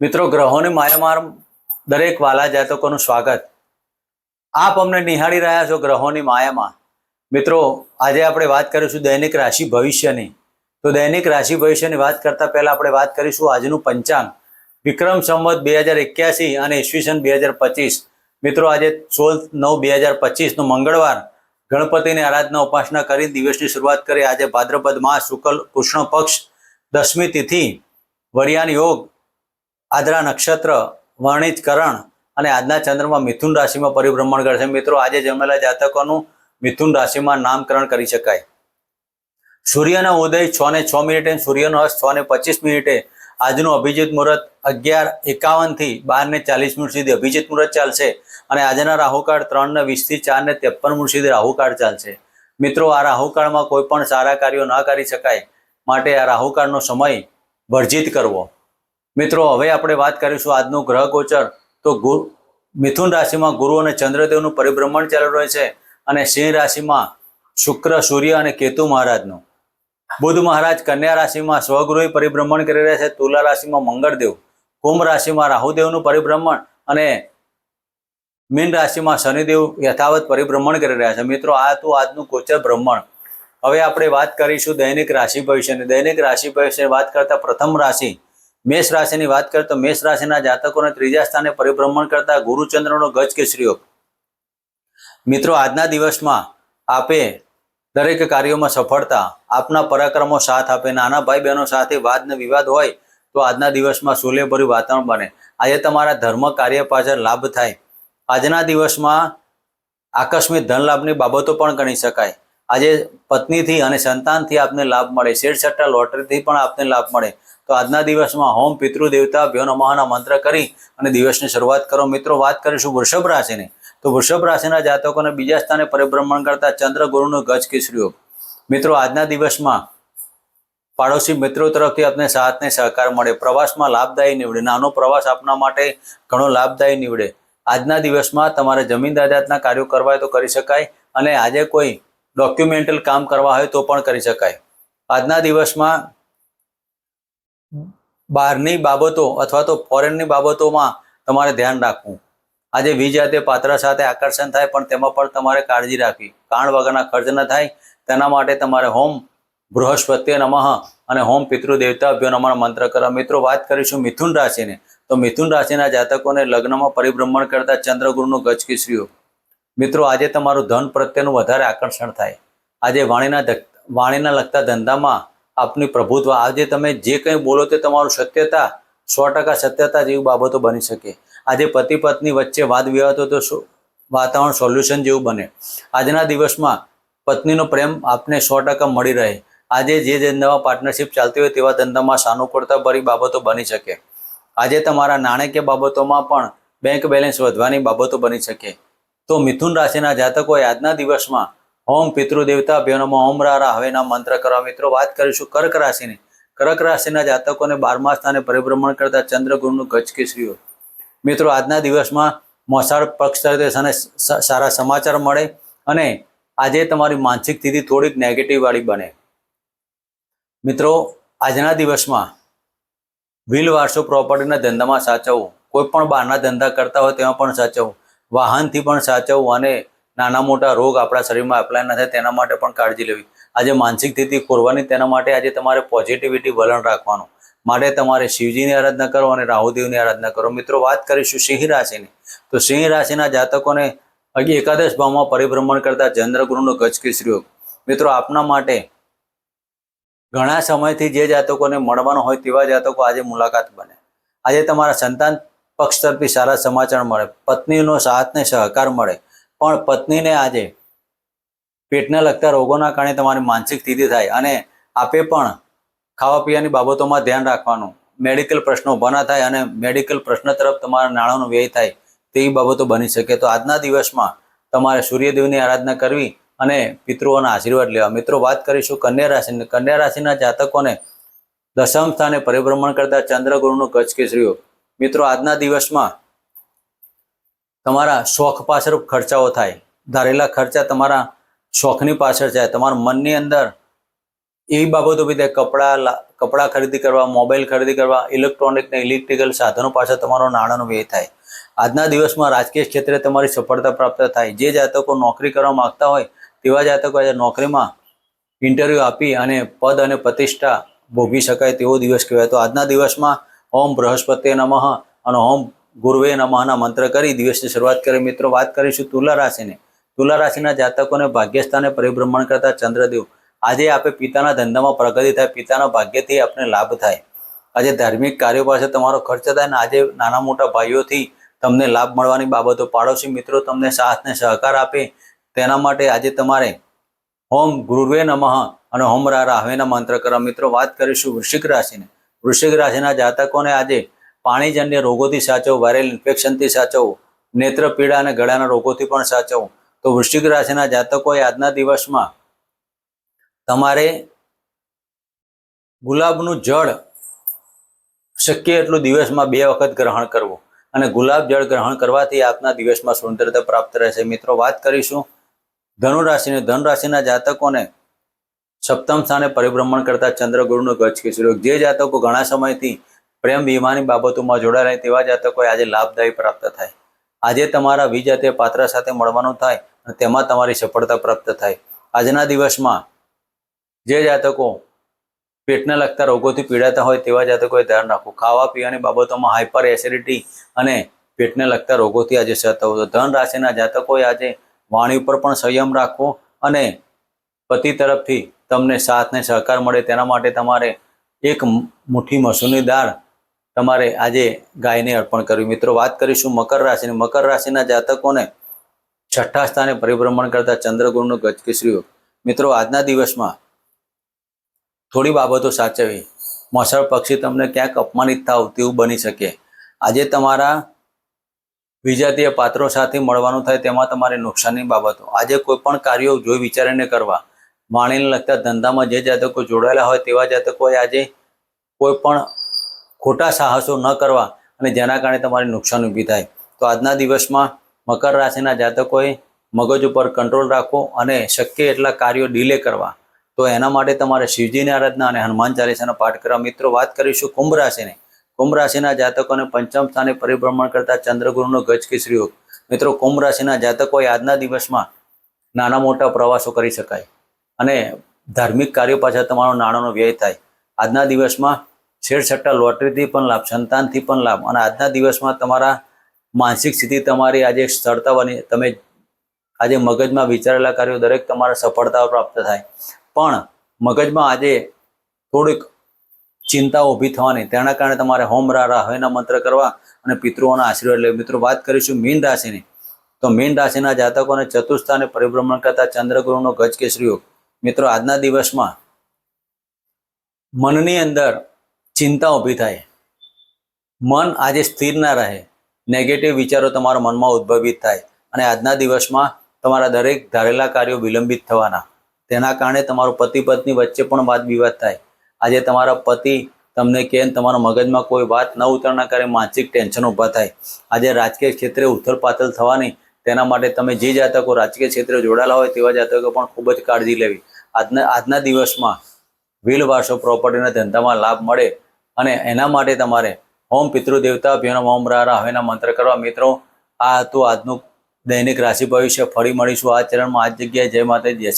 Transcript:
મિત્રો, ગ્રહોની માયામાર દરેક વાલા જાતકોનું સ્વાગત. આપ અમને નિહાળી રહ્યા છો ગ્રહોની માયામાં. મિત્રો, આજે આપણે વાત કરીશું દૈનિક રાશિ ભવિષ્યની. તો દૈનિક રાશિ ભવિષ્યની વાત કરતા પહેલા આપણે વાત કરીશું આજનું પંચાંગ. વિક્રમ સંવત બે હજાર એક્યાસી અને ઈસવીસન બે હજાર પચીસ. મિત્રો, આજે સોળ નવ બે હજાર પચીસનો મંગળવાર. ગણપતિની આરાધના ઉપાસના કરી દિવસની શરૂઆત કરી. આજે ભાદ્રપદ માસ, શુક્લ, કૃષ્ણ પક્ષ, દસમી તિથિ, વરિયાન યોગ આદ્રા નક્ષત્ર, વર્ણિત કરણ અને આજના ચંદ્રમાં મિથુન રાશિમાં પરિભ્રમણ કરશે મિત્રો, આજે જન્મેલા જાતકોનું મિથુન રાશિમાં નામકરણ કરી શકાય. સૂર્યનો ઉદય છ ને છ મિનિટે, સૂર્યનો અસ્ત છ ને પચીસ મિનિટે. આજનું અભિજીત મુહૂર્ત અગિયાર એકાવનથી બાર ને ચાલીસ મિનિટ સુધી અભિજીત મુહૂર્ત ચાલશે અને આજના રાહુકાળ ત્રણ ને વીસથી ચાર ને ત્રેપન મિનિટ સુધી રાહુકાળ ચાલશે. મિત્રો, આ રાહુકાળમાં કોઈ પણ સારા કાર્યો ન કરી શકાય. માટે આ રાહુકાળનો સમય વર્જિત કરવો. મિત્રો, હવે આપણે વાત કરીશું આજનું ગ્રહ ગોચર. તો ગુરુ મિથુન રાશિમાં ગુરુ અને ચંદ્રદેવનું પરિભ્રમણ ચાલુ રહે છે અને સિંહ રાશિમાં શુક્ર, સૂર્ય અને કેતુ મહારાજનું. બુધ મહારાજ કન્યા રાશિમાં સ્વગૃહી પરિભ્રમણ કરી રહ્યા છે. તુલા રાશિમાં મંગળદેવ, કુંભ રાશિમાં રાહુદેવનું પરિભ્રમણ અને મીન રાશિમાં શનિદેવ યથાવત પરિભ્રમણ કરી રહ્યા છે. મિત્રો, આ હતું આજનું ગોચર ભ્રમણ. હવે આપણે વાત કરીશું દૈનિક રાશિ ભવિષ્યની દૈનિક રાશિ ભવિષ્યની વાત કરતા પ્રથમ રાશિ મેષ રાશિની વાત કરીએ તો મેષ રાશિના જાતકોને ત્રીજા સ્થાને પરિભ્રમણ કરતા ગુરુચંદ્રનો ગજ કેસરી યોગ મિત્રો, આજના દિવસમાં આપે દરેક કાર્યોમાં સફળતા, આપના પરાક્રમો સાથ આપે, નાના ભાઈ બહેનો સાથે વાદ ને વિવાદ હોય તો આજના દિવસમાં સુલેભર્યું વાતાવરણ બને. આજે તમારા ધર્મ કાર્ય પાછળ લાભ થાય. આજના દિવસમાં આકસ્મિક ધન લાભની બાબતો પણ ગણી શકાય. આજે પત્નીથી અને સંતાનથી આપને લાભ મળે. શેર સટ્ટા, લોટરીથી પણ આપને લાભ મળે. તો આજના દિવસમાં હોમ પિતૃ દેવતા ભ્યો મહાના મંત્ર કરી અને દિવસની શરૂઆત કરો. મિત્રો, વાત કરીશું વૃષભ રાશિની. તો વૃષભ રાશિના જાતકોને બીજા સ્થાને પરિભ્રમણ કરતા ચંદ્ર ગુરુનો ગજ કિસર્યો મિત્રો, આજના દિવસમાં પાડોશી મિત્રો તરફથી આપને સાથને સહકાર મળે. પ્રવાસમાં લાભદાયી નીવડે. નાનો પ્રવાસ આપના માટે ઘણો લાભદાયી નીવડે. આજના દિવસમાં તમારે જમીન જાયદાદના કાર્યો કરવા તો કરી શકાય અને આજે કોઈ ડોક્યુમેન્ટલ કામ કરવા હોય તો પણ કરી શકાય. આજના દિવસમાં બહારની બાબતો અથવા તો ફોરેનની બાબતોમાં તમારે ધ્યાન રાખવું. આજે વિજાતે પાત્ર સાથે આકર્ષણ થાય પણ તેમાં પણ તમારે કાળજી રાખવી. કારણ વગરના ખર્ચ ન થાય, તેના માટે તમારે હોમ બૃહસ્પત્ય નમઃ અને હોમ પિતૃ દેવતાભ્યો નમઃ મંત્ર કરવા. મિત્રો, વાત કરીશું મિથુન રાશિને. તો મિથુન રાશિના જાતકોને લગ્નમાં પરિભ્રમણ કરતા ચંદ્રગુરુનું ગજ કેસરીઓ મિત્રો, આજે તમારું ધન પ્રત્યેનું વધારે આકર્ષણ થાય. આજે વાણીના વાણીના લગતા ધંધામાં આપની પ્રભુત્વ, આજે તમે જે કંઈ બોલો તે તમારું સત્યતા, સો ટકા સત્યતા જેવી બાબતો બની શકે. આજે પતિ પત્ની વચ્ચે વાદ વિવાદ હોય તો વાતાવરણ સોલ્યુશન જેવું બને. આજના દિવસમાં પત્નીનો પ્રેમ આપને સો ટકા મળી રહે. આજે જે ધંધામાં પાર્ટનરશિપ ચાલતી હોય તેવા ધંધામાં સાનુકૂળતા ભરી બાબતો બની શકે. આજે તમારા નાણાકીય બાબતોમાં પણ બેંક બેલેન્સ વધવાની બાબતો બની શકે. તો મિથુન રાશિના જાતકોએ આજના દિવસમાં હોમ પિતૃદેવતા ભ્યોનોમાં હોમ રારા હવેના મંત્ર કરવા મિત્રો વાત કરીશું કર્ક રાશિની. કર્ક રાશિના જાતકોને બારમા સ્થાને પરિભ્રમણ કરતા ચંદ્રગુરુનું ગજ કેસરીઓ મિત્રો આજના દિવસમાં મોસાળ પક્ષ તરફથી અને સારા સમાચાર મળે અને આજે તમારી માનસિક સ્થિતિ થોડીક નેગેટિવવાળી બને. મિત્રો આજના દિવસમાં વ્હીલ વારસો પ્રોપર્ટીના ધંધામાં સાચવવું. કોઈ પણ બહારના ધંધા કરતા હોય તેમાં પણ સાચવવું. વાહનથી પણ સાચવવું અને નાના મોટા રોગ આપણા શરીરમાં એપ્લાય ન થાય તેના માટે પણ કાળજી લેવી. આજે માનસિક સ્થિતિ ખોરવાની તેના માટે આજે તમારે પોઝિટિવિટી વલણ રાખવાનું. માટે તમારે શિવજીની આરાધના કરો અને રાહુદેવની આરાધના કરો. મિત્રો, વાત કરીશું સિંહ રાશિની. તો સિંહ રાશિના જાતકોને એકાદશ ભાવમાં પરિભ્રમણ કરતા ચંદ્રગુરુનો ગજકેસરી યોગ. મિત્રો, આપના માટે ઘણા સમયથી જે જાતકોને મળવાનો હોય તેવા જાતકો આજે મુલાકાત બને. આજે તમારા સંતાન પક્ષ તરફથી સારા સમાચાર મળે, પત્નીનો સાથ ને સહકાર મળે. પણ પત્નીને આજે પેટને લગતા રોગોના કારણે તમારી માનસિક સ્થિતિ થાય અને આપે પણ ખાવા પીવાની બાબતોમાં ધ્યાન રાખવાનું. મેડિકલ પ્રશ્નો ઊભા ના થાય અને મેડિકલ પ્રશ્ન તરફ તમારા નાણાંનો વ્યય થાય તેવી બાબતો બની શકે. તો આજના દિવસમાં તમારે સૂર્યદેવની આરાધના કરવી અને પિતૃઓના આશીર્વાદ લેવા. મિત્રો, વાત કરીશું કન્યા રાશિની. કન્યા રાશિના જાતકોને દશમ સ્થાને પરિભ્રમણ કરતા ચંદ્રગુરુનું ગજ કેસરીઓ. મિત્રો, આજના દિવસમાં તમારા શોખ પાછળ ખર્ચાઓ થાય. ધારેલા ખર્ચા તમારા શોખની પાછળ જાય. તમારા મનની અંદર એવી બાબતો બી કપડાં કપડાં ખરીદી કરવા, મોબાઈલ ખરીદી કરવા, ઇલેક્ટ્રોનિક ને ઇલેક્ટ્રિકલ સાધનો પાછળ તમારો નાણાંનો વ્યય થાય. આજના દિવસમાં રાજકીય ક્ષેત્રે તમારી સફળતા પ્રાપ્ત થાય. જે જાતકો નોકરી કરવા માગતા હોય, તેવા જાતકો આજે નોકરીમાં ઇન્ટરવ્યૂ આપી અને પદ અને પ્રતિષ્ઠા ભોગવી શકાય તેવો દિવસ કહેવાય. તો આજના દિવસમાં ઓમ બૃહસ્પતિ નમઃ અને ઓમ ગુરુવે નમઃના મંત્ર કરી દિવસની શરૂઆત કરી. મિત્રો, વાત કરીશું તુલા રાશિની. તુલા રાશિના જાતકોને ભાગ્યસ્થાને પરિભ્રમણ કરતા ચંદ્રદેવ. આજે આપે પિતાના ધંધામાં પ્રગતિ થાય, પિતાના ભાગ્યથી આપને લાભ થાય. આજે ધાર્મિક કાર્યો પાસે તમારો ખર્ચ થાય ને આજે નાના મોટા ભાઈઓથી તમને લાભ મળવાની બાબતો પાડોશી મિત્રો તમને સાથ ને સહકાર આપે. તેના માટે આજે તમારે હોમ ગુરુવે નમઃ અને હોમ રા રાહવેના મંત્ર કરવા. મિત્રો, વાત કરીશું વૃશ્ચિક રાશિને. વૃશ્ચિક રાશિના જાતકોને આજે પાણીજન્ય રોગોથી સાચવો, વાયરલ ઇન્ફેક્શનથી સાચવો, નેત્ર પીડા અને ગળાના રોગોથી પણ સાચવો. તો વૃશ્ચિક રાશિના જાતકોએ આજના દિવસમાં તમારે ગુલાબનું જળ શક્ય એટલું દિવસમાં બે વખત ગ્રહણ કરવું. અને ગુલાબ જળ ગ્રહણ કરવાથી આપના દિવસમાં સુંદરતા પ્રાપ્ત રહેશે. મિત્રો, વાત કરીશું ધનુ રાશિની ધન રાશિના જાતકોને સપ્તમ સ્થાને પરિભ્રમણ કરતા ચંદ્રગુરુનો ગજ કિશોર જે જાતકો ઘણા સમયથી પ્રેમ વિમાની બાબતોમાં જોડાયેલા તેવા જાતકોએ આજે લાભદાયી પ્રાપ્ત થાય. આજે તમારા વિજાતીય પાત્ર સાથે મળવાનું થાય અને તેમાં તમારી સફળતા પ્રાપ્ત થાય. આજના દિવસમાં જે જાતકો પેટને લગતા રોગોથી પીડાતા હોય તેવા જાતકોએ ધ્યાન રાખવું. ખાવા પીવાની બાબતોમાં હાઇપર એસિડિટી અને પેટને લગતા રોગોથી આજે સતાવો તો ધન રાશિના જાતકોએ આજે વાણી ઉપર પણ સંયમ રાખવો અને પતિ તરફથી તમને સાથ ને સહકાર મળે તેના માટે તમારે એક મુઠ્ઠી મસૂરની દાળ તમારે આજે ગાયને અર્પણ કરવી. મિત્રો, વાત કરીશું મકર રાશિની મકર રાશિના જાતકોને છઠ્ઠા સ્થાને પરિભ્રમણ કરતા ચંદ્રગુરુનો ગજકેસરીઓ મિત્રો, આજના દિવસમાં થોડી બાબતો સાચવી. મસળ પક્ષી તમને ક્યાંક અપમાનિત થાવ તેવું બની શકે. આજે તમારા વિજાતીય પાત્રો સાથે મળવાનું થાય તેમાં તમારે નુકસાનની બાબતો. આજે કોઈ પણ કાર્યો જોઈ વિચારીને કરવા વાણીને લગતા ધંધામાં જે જાતકો જોડાયેલા હોય તેવા જાતકોએ આજે કોઈ પણ ખોટા સાહસો ન કરવા અને જેના કારણે તમારે નુકસાન ઊભી થાય. તો આજના દિવસમાં મકર રાશિના જાતકોએ મગજ ઉપર કંટ્રોલ રાખવો અને શક્ય એટલા કાર્યો ડીલે કરવા. તો એના માટે તમારે શિવજીની આરાધના અને હનુમાન ચાલીસાનો પાઠ કરવા. મિત્રો, વાત કરીશું કુંભ રાશિની. કુંભ રાશિના જાતકોને પંચમ સ્થાને પરિભ્રમણ કરતા ચંદ્રગુરુનો ગજ કેસરી યોગ. મિત્રો, કુંભ રાશિના જાતકોએ આજના દિવસમાં નાના મોટા પ્રવાસો કરી શકાય. અને ધાર્મિક કાર્યો પાછળ તમારો નાણાંનો વ્યય થાય. આજના દિવસમાં છેડછટ્ટા લોટરીથી પણ લાભ, સંતાનથી પણ લાભ અને આજના દિવસમાં તમારા માનસિક સ્થિતિ, તમારી આજે સરળતા બની, તમે આજે મગજમાં વિચારેલા કાર્યો દરેક તમારા સફળતાઓ પ્રાપ્ત થાય. પણ મગજમાં આજે થોડીક ચિંતા ઊભી થવાની. તેના કારણે તમારે હોમ રા રાહવેના મંત્ર કરવા અને પિતૃઓના આશીર્વાદ લેવા. મિત્રો, વાત કરીશું મીન રાશિની. તો મીન રાશિના જાતકોને ચતુર્સ્થાને પરિભ્રમણ કરતા ચંદ્રગુરુનો ગજ કેસરી યોગ મિત્રો, આજના દિવસમાં મનની અંદર ચિંતા ઊભી થાય. મન આજે સ્થિર ના રહે. નેગેટિવ વિચારો તમારા મનમાં ઉદ્ભવિત થાય અને આજના દિવસમાં તમારા દરેક ધારેલા કાર્યો વિલંબિત થવાના. તેના કારણે તમારો પતિ પત્ની વચ્ચે પણ વાદ વિવાદ થાય. આજે તમારા પતિ તમને કે તમારા મગજમાં કોઈ વાત ન ઉતરના કારણે માનસિક ટેન્શન ઊભા થાય. આજે રાજકીય ક્ષેત્રે ઉથલપાથલ થવાની, તેના માટે તમે જે જાતકો રાજકીય ક્ષેત્રે જોડાયેલા હોય તેવા જાતકો પણ ખૂબ જ કાળજી લેવી. આજના આજના દિવસમાં વારસો પ્રોપર્ટીના ધંધામાં લાભ મળે અને એના માટે તમારે હોમ પિતૃ દેવતા અભિયાન હોમ રારા હવેના મંત્ર કરવા. મિત્રો, આ હતું આજનું દૈનિક રાશિ ભવિષ્ય. ફરી મળીશું આ ચરણમાં. આ જગ્યાએ જય માતા જય શ્રી